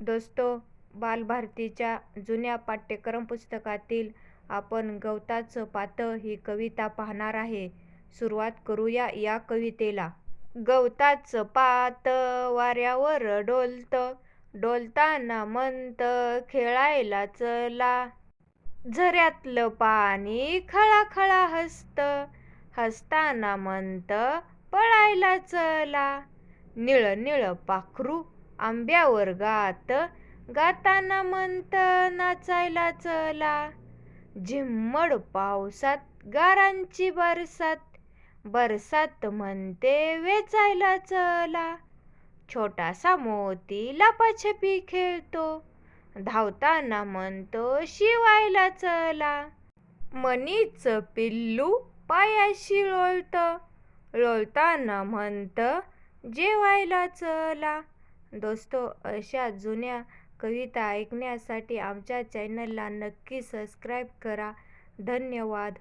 दोस्तो बालभारतीच्या जुन्या पाठ्यक्रम पुस्तकातील आपण गवताचं पातं ही कविता पाहणार आहे. सुरुवात करूया या कवितेला. गवताचं पात वाऱ्यावर डोलतं डोलताना मंत खेळायला चला. झऱ्यातलं पाणी खळाखळा हसतं हसताना मंत पळायला चला. निळ निळ पाखरू आंब्यावर गात गाताना म्हणत नाचायला चला. झिम्मड पावसात गारांची बरसात बरसात म्हणते वेचायला चला. छोटासा मोती लपाछपी खेळतो धावताना म्हणतो शिवायला चला. मनीचं पिल्लू पायाशी लोळतं लोळताना म्हणतं जेवायला चला. दोस्तो अशा जुन्या कविता ऐकण्यासाठी आमच्या चॅनलला नक्की सबस्क्राईब करा. धन्यवाद.